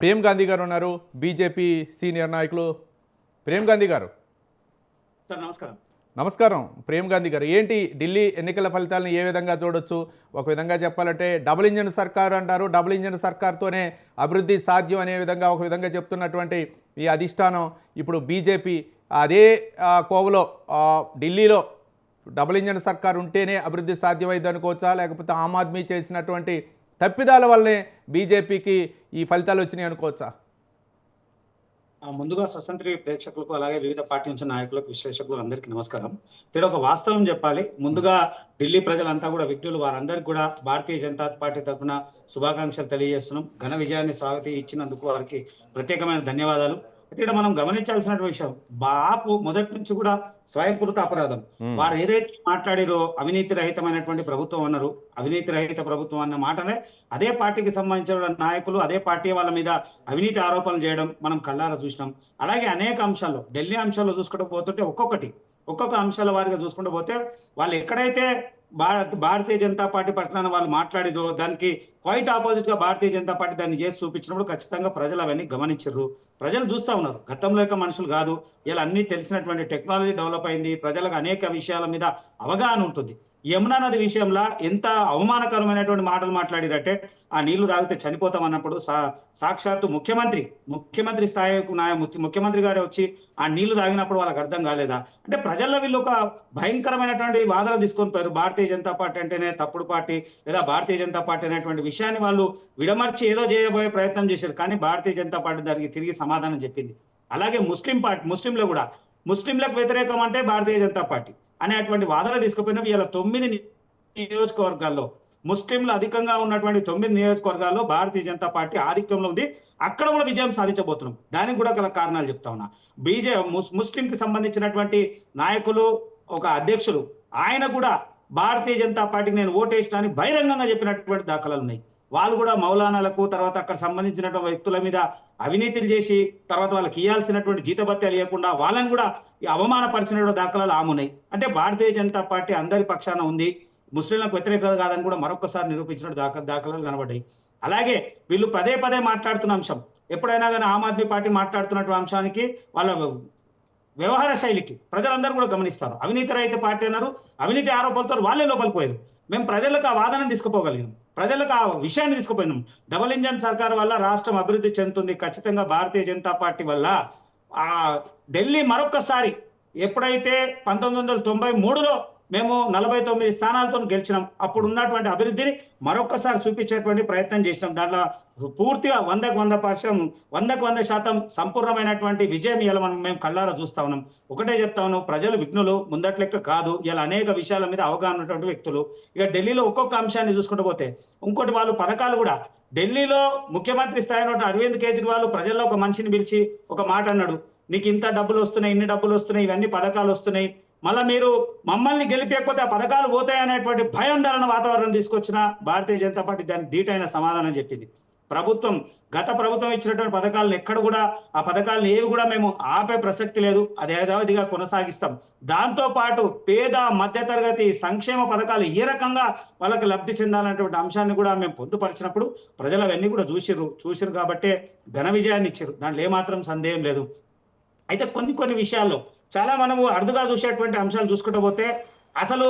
ప్రేమ్ గాంధీ గారు ఉన్నారు. BJP senior నాయకులు. ప్రేమ్ గాంధీ గారు. సార్ నమస్కారం. నమస్కారం. ప్రేమ్ గాంధీ గారు ఏంటి ఢిల్లీ ఎన్నికల ఫలితాలను ఏ విధంగా చూడొచ్చు? ఒక విధంగా చెప్పాలంటే డబుల్ ఇంజన్ సర్కారు అంటారు. డబుల్ ఇంజన్ సర్కార్తోనే అభివృద్ధి సాధ్యం అనే విధంగా ఒక విధంగా చెప్తున్నటువంటి ఈ అధిష్టానం ఇప్పుడు బీజేపీ అదే కోవలో ఢిల్లీలో డబుల్ ఇంజన్ సర్కార్ ఉంటేనే అభివృద్ధి సాధ్యమైంది అనుకోవచ్చా లేకపోతే ఆమ్ ఆద్మీ చేసినటువంటి తప్పిదాల వల్లనే బీజేపీకి ఈ ఫలితాలు వచ్చినాయి అనుకోవచ్చా? ముందుగా స్వతంత్ర ప్రేక్షకులకు అలాగే వివిధ పార్టీ నుంచి నాయకులకు విశ్లేషకులకు అందరికీ నమస్కారం. ఇక్కడ ఒక వాస్తవం చెప్పాలి. ముందుగా ఢిల్లీ ప్రజలంతా కూడా విజ్ఞులు వారందరికీ కూడా భారతీయ జనతా పార్టీ తరఫున శుభాకాంక్షలు తెలియజేస్తున్నాం. ఘన విజయాన్ని స్వాగతి ఇచ్చినందుకు వారికి ప్రత్యేకమైన ధన్యవాదాలు. ఇక్కడ మనం గమనించాల్సిన విషయం బాపు మొదటి నుంచి కూడా స్వయంకృత అపరాధం. వారు ఏదైతే మాట్లాడిరో అవినీతి రహితమైనటువంటి ప్రభుత్వం అన్నారు. అవినీతి రహిత ప్రభుత్వం అన్న మాటలే అదే పార్టీకి సంబంధించిన నాయకులు అదే పార్టీ వాళ్ళ మీద అవినీతి ఆరోపణలు చేయడం మనం కళ్ళారా చూసినాం. అలాగే అనేక అంశాల్లో ఢిల్లీ అంశాల్లో చూసుకుంటూ పోతుంటే ఒక్కొక్కటి ఒక్కొక్క అంశాల వారిగా చూసుకుంటూ పోతే వాళ్ళు ఎక్కడైతే భారత భారతీయ జనతా పార్టీ పట్టణాన్ని వాళ్ళు మాట్లాడిరో. దానికి క్వైట్ ఆపోజిట్గా భారతీయ జనతా పార్టీ దాన్ని చేసి చూపించినప్పుడు ఖచ్చితంగా ప్రజలు అవన్నీ గమనించరు ప్రజలు చూస్తా ఉన్నారు. గతంలో యొక్క మనుషులు కాదు. ఇలా అన్ని తెలిసినటువంటి టెక్నాలజీ డెవలప్ అయింది. ప్రజలకు అనేక విషయాల మీద అవగాహన ఉంటుంది. యమునా నది విషయంలో ఎంత అవమానకరమైనటువంటి మాటలు మాట్లాడిరంటే ఆ నీళ్ళు తాగితే చనిపోతాం అన్నప్పుడు సా- సాక్షాత్తు ముఖ్యమంత్రి ముఖ్యమంత్రి స్థాయి నాయ ముఖ్యమంత్రి గారే వచ్చి ఆ నీళ్ళు తాగినప్పుడు వాళ్ళకి అర్థం కాలేదా? అంటే ప్రజల్లో వీళ్ళు ఒక భయంకరమైనటువంటి వాదనలు తీసుకొని పోయారు. భారతీయ జనతా పార్టీ అంటేనే తప్పుడు పార్టీ లేదా భారతీయ జనతా పార్టీ అనేటువంటి విషయాన్ని వాళ్ళు విడమర్చి ఏదో చేయబోయే ప్రయత్నం చేశారు. కానీ భారతీయ జనతా పార్టీ దానికి తిరిగి సమాధానం చెప్పింది. అలాగే ముస్లిం పార్టీ ముస్లింలు కూడా. ముస్లింలకు వ్యతిరేకం అంటే భారతీయ జనతా పార్టీ. అనేటువంటి వాదన తీసుకుపోయిన ఇవాళ తొమ్మిది నియోజకవర్గాల్లో ముస్లింలు అధికంగా ఉన్నటువంటి తొమ్మిది నియోజకవర్గాల్లో భారతీయ జనతా పార్టీ ఆధిక్యంలో ఉంది. అక్కడ కూడా విజయం సాధించబోతున్నాం. దానికి కూడా గల కారణాలు చెప్తా ఉన్నా. బీజే ముస్- ముస్లింకి సంబంధించినటువంటి నాయకులు ఒక అధ్యక్షులు ఆయన కూడా భారతీయ జనతా పార్టీకి నేను ఓటేసిన అని బహిరంగంగా చెప్పినటువంటి దాఖలాలు ఉన్నాయి. వాళ్ళు కూడా మౌలానాలకు తర్వాత అక్కడ సంబంధించినటువంటి వ్యక్తుల మీద అవినీతిలు చేసి తర్వాత వాళ్ళకి ఇవ్వాల్సినటువంటి జీతభత్యాలు ఇవ్వకుండా వాళ్ళని కూడా ఈ అవమానపరిచినటువంటి దాఖలాలు ఆమున్నాయి. అంటే భారతీయ జనతా పార్టీ అందరి పక్షాన ఉంది. ముస్లింలకు వ్యతిరేకత కాదని కూడా మరొకసారి నిరూపించిన దాఖ దాఖలాలు కనబడ్డాయి. అలాగే వీళ్ళు పదే పదే మాట్లాడుతున్న అంశం. ఎప్పుడైనా కానీ ఆమ్ ఆద్మీ పార్టీ మాట్లాడుతున్నటువంటి అంశానికి వాళ్ళ వ్యవహార శైలికి ప్రజలందరూ కూడా గమనిస్తారు. అవినీతి రహిత పార్టీ అన్నారు. అవినీతి ఆరోపణలతో వాళ్ళే లోపలికి పోయారు. మేము ప్రజలకు ఆ వాదన తీసుకుపోగలిగాం. ప్రజలకు ఆ విషయాన్ని తీసుకుపోయినాం. డబుల్ ఇంజన్ సర్కార్ వల్ల రాష్ట్రం అభివృద్ధి చెందుతుంది. ఖచ్చితంగా భారతీయ జనతా పార్టీ వల్ల ఆ ఢిల్లీ మరొక్కసారి ఎప్పుడైతే పంతొమ్మిది వందల తొంభై మూడులో మేము నలభై తొమ్మిది స్థానాలతో గెలిచినాం. అప్పుడు ఉన్నటువంటి అభివృద్ధిని మరొకసారి చూపించేటువంటి ప్రయత్నం చేసినాం. దాంట్లో పూర్తిగా వందకు వంద పర్శం వందకు వంద శాతం సంపూర్ణమైనటువంటి విజయం ఇలా మనం మేము కళ్ళారా చూస్తా ఉన్నాం. ఒకటే చెప్తా ఉన్నాం ప్రజలు విఘ్నులు ముందట్లెక్క కాదు. ఇలా అనేక విషయాల మీద అవగాహన ఉన్నటువంటి వ్యక్తులు. ఇక ఢిల్లీలో ఒక్కొక్క అంశాన్ని చూసుకుంటూ పోతే ఇంకోటి వాళ్ళు పథకాలు కూడా. ఢిల్లీలో ముఖ్యమంత్రి స్థాయిలో అరవింద్ కేజ్రీవాల్ ప్రజల్లో ఒక మనిషిని పిలిచి ఒక మాట అన్నాడు. నీకు ఇంత డబ్బులు వస్తున్నాయి ఇన్ని డబ్బులు వస్తున్నాయి ఇవన్నీ పథకాలు వస్తున్నాయి. మళ్ళీ మీరు మమ్మల్ని గెలిపేయకపోతే ఆ పథకాలు పోతాయి అనేటువంటి భయాందోళన వాతావరణం తీసుకొచ్చిన భారతీయ జనతా పార్టీ దానికి ధీటైన సమాధానం చెప్పింది. ప్రభుత్వం గత ప్రభుత్వం ఇచ్చినటువంటి పథకాలను ఎక్కడ కూడా ఆ పథకాలను ఏవి కూడా మేము ఆపే ప్రసక్తి లేదు. అది యథావిధిగా కొనసాగిస్తాం. దాంతోపాటు పేద మధ్యతరగతి సంక్షేమ పథకాలు ఏ రకంగా వాళ్ళకి లబ్ధి చెందాలనేటువంటి అంశాన్ని కూడా మేము పొందుపరిచినప్పుడు ప్రజలు అవన్నీ కూడా చూసిర్రు. చూసిర్రు కాబట్టే ఘన విజయాన్ని ఇచ్చారు దాంట్లో ఏమాత్రం సందేహం లేదు. అయితే కొన్ని కొన్ని విషయాల్లో చాలా మనము అరుదుగా చూసేటువంటి అంశాలు చూసుకుంటూ పోతే అసలు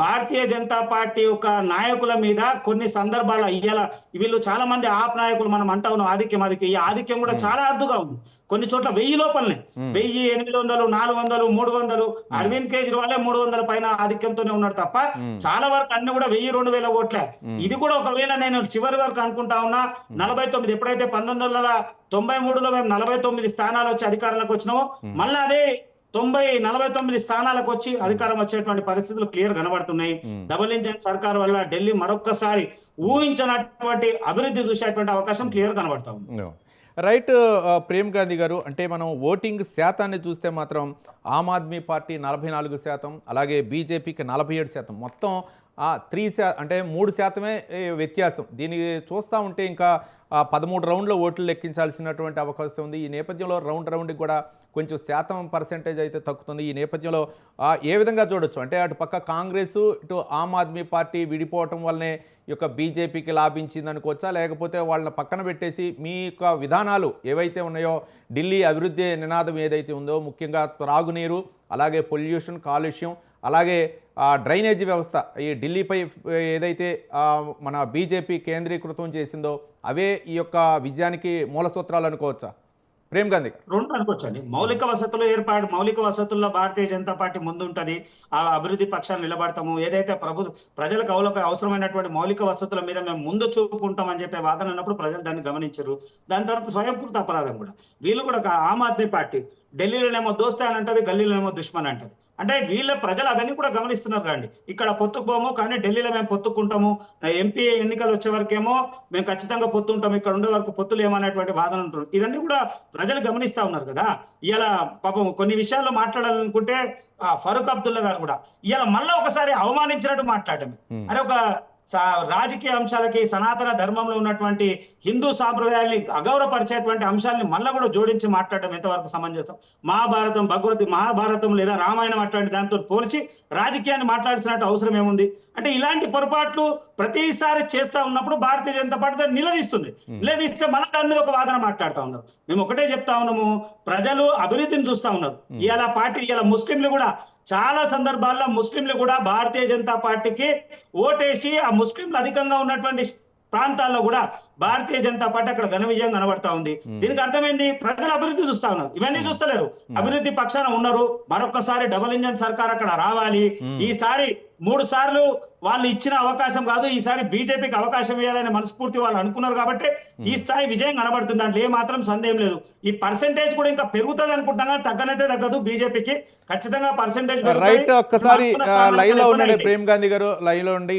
భారతీయ జనతా పార్టీ యొక్క నాయకుల మీద కొన్ని సందర్భాల ఇయ్యాల వీళ్ళు చాలా మంది ఆప్ నాయకులు మనం అంటా ఉన్నాం ఆధిక్యం ఆధిక్యం. ఈ ఆధిక్యం కూడా చాలా అరుదుగా ఉంది. కొన్ని చోట్ల వెయ్యి లోపలనే. వెయ్యి ఎనిమిది వందలు నాలుగు వందలు మూడు వందలు అరవింద్ కేజ్రీవాలే మూడు వందల పైన ఆధిక్యంతోనే ఉన్నాడు తప్ప. చాలా వరకు అన్ని కూడా వెయ్యి రెండు వేల ఓట్లే. ఇది కూడా ఒకవేళ నేను చివరి వరకు అనుకుంటా ఉన్నా నలభై తొమ్మిది ఎప్పుడైతే పంతొమ్మిది వందల తొంభై మూడులో మేము నలభై తొమ్మిది స్థానాలు వచ్చి అధికారంలోకి వచ్చినామో మళ్ళీ అదే తొంభై నలభై తొమ్మిది స్థానాలకు వచ్చి అధికారం వచ్చేటువంటి పరిస్థితులు క్లియర్ కనబడుతున్నాయి. డబుల్ ఇంజన్ సర్కార్ వల్ల ఢిల్లీ మరొక్కసారి ఊహించినటువంటి అభివృద్ధి చూసేటువంటి అవకాశం క్లియర్ కనబడతా ఉంది. రైట్ ప్రేమ్ గాంధీ గారు అంటే మనం ఓటింగ్ శాతాన్ని చూస్తే మాత్రం ఆమ్ ఆద్మీ పార్టీ నలభై నాలుగు శాతం అలాగే బీజేపీకి నలభై ఏడు శాతం మొత్తం త్రీ శా అంటే మూడు శాతమే వ్యత్యాసం దీన్ని చూస్తూ ఉంటే ఇంకా పదమూడు రౌండ్ల ఓట్లు లెక్కించాల్సినటువంటి అవకాశం ఉంది. ఈ నేపథ్యంలో రౌండ్ రౌండ్కి కూడా కొంచెం శాతం పర్సెంటేజ్ అయితే తగ్గుతుంది. ఈ నేపథ్యంలో ఏ విధంగా చూడొచ్చు? అంటే అటు పక్క కాంగ్రెస్ ఇటు ఆమ్ ఆద్మీ పార్టీ విడిపోవటం వల్లనే ఈ యొక్క బీజేపీకి లాభించింది అనుకోవచ్చా? లేకపోతే వాళ్ళని పక్కన పెట్టేసి మీ యొక్క విధానాలు ఏవైతే ఉన్నాయో ఢిల్లీ అభివృద్ధి నినాదం ఏదైతే ఉందో ముఖ్యంగా త్రాగునీరు అలాగే పొల్యూషన్ కాలుష్యం అలాగే డ్రైనేజీ వ్యవస్థ ఈ ఢిల్లీపై ఏదైతే మన బీజేపీ కేంద్రీకృతం చేసిందో అవే ఈ యొక్క విజయానికి మూల సూత్రాలు అనుకోవచ్చా? ప్రేమ్ గాంధీ రెండు అనుకోవచ్చండి. మౌలిక వసతులు ఏర్పాటు మౌలిక వసతుల్లో భారతీయ జనతా పార్టీ ముందుంటది ఆ అభివృద్ధి పక్షాన్ని నిలబడతాము ఏదైతే ప్రభు ప్రజలకు అవలకు అవసరమైనటువంటి మౌలిక వసతుల మీద మేము ముందు చూపుకుంటాం అని చెప్పే వాదన ఉన్నప్పుడు ప్రజలు దాన్ని గమనించారు. దాని తర్వాత స్వయంకృత అపరాధం కూడా. వీళ్ళు కూడా ఒక ఆమ్ ఆద్మీ పార్టీ. ఢిల్లీలోనేమో దోస్తే అని అంటది గల్లీలోనేమో దుష్మన్ అంటది. అంటే వీళ్ళ ప్రజలు అవన్నీ కూడా గమనిస్తున్నారు కండి ఇక్కడ పొత్తుకుపోము కానీ ఢిల్లీలో మేము పొత్తుకుంటాము. ఎంపీ ఎన్నికలు వచ్చే వరకేమో మేము ఖచ్చితంగా పొత్తుంటాం ఇక్కడ ఉండే వరకు పొత్తులు ఏమనేటువంటి వాదన ఉంటుంది. ఇవన్నీ కూడా ప్రజలు గమనిస్తా ఉన్నారు కదా. ఇలా పాపం కొన్ని విషయాల్లో మాట్లాడాలనుకుంటే ఫరూక్ అబ్దుల్లా గారు కూడా ఇలా మళ్ళీ ఒకసారి అవమానించినట్టు మాట్లాడటమే. Hmm. అరే ఒక రాజకీయ అంశాలకి సనాతన ధర్మంలో ఉన్నటువంటి హిందూ సాంప్రదాయాల్ని అగౌరవపరిచేటువంటి అంశాలని మళ్ళీ కూడా జోడించి మాట్లాడడం ఎంతవరకు సమంజసం? మహాభారతం భగవద్ మహాభారతం లేదా రామాయణం అట్లాంటి దాంతో పోల్చి రాజకీయాన్ని మాట్లాడాల్సినట్టు అవసరం ఏముంది? అంటే ఇలాంటి పొరపాట్లు ప్రతిసారి చేస్తా ఉన్నప్పుడు భారతీయ జనతా పార్టీ దాన్ని నిలదీస్తుంది. నిలదీస్తే మన దాని మీద ఒక వాదన మాట్లాడుతా ఉన్నారు. మేము ఒకటే చెప్తా ఉన్నాము ప్రజలు అభివృద్ధిని చూస్తా ఉన్నారు. ఇవాళ పార్టీ ఇవాళ ముస్లింలు కూడా చాలా సందర్భాల్లో ముస్లింలు కూడా భారతీయ జనతా పార్టీకి ఓటేసి ఆ ముస్లింలు అధికంగా ఉన్నటువంటి ప్రాంతాల్లో కూడా భారతీయ జనతా పార్టీ అక్కడ ఘన విజయం కనబడతా ఉంది. దీనికి అర్థమైంది ప్రజలు అభివృద్ధి చూస్తా ఉన్నారు. ఇవన్నీ చూస్తలేరు. అభివృద్ధి పక్షాన ఉన్నారు. మరొకసారి డబుల్ ఇంజన్ సర్కార్ అక్కడ రావాలి. ఈసారి మూడు సార్లు వాళ్ళు ఇచ్చిన అవకాశం కాదు ఈసారి బీజేపీకి అవకాశం ఇవ్వాలని మనస్ఫూర్తి వాళ్ళు అనుకున్నారు కాబట్టి ఈ స్థాయి విజయం కనబడుతుంది. దాంట్లో ఏ మాత్రం సందేహం లేదు. ఈ పర్సెంటేజ్ కూడా ఇంకా పెరుగుతుంది అనుకుంటున్నా కానీ తగ్గనైతే తగ్గదు బీజేపీకి. ఖచ్చితంగా పర్సెంటేజ్ రైట్ ఒక్కసారి లైవ్లో ఉండండి ప్రేమ్ గాంధీ గారు లైవ్లో ఉండి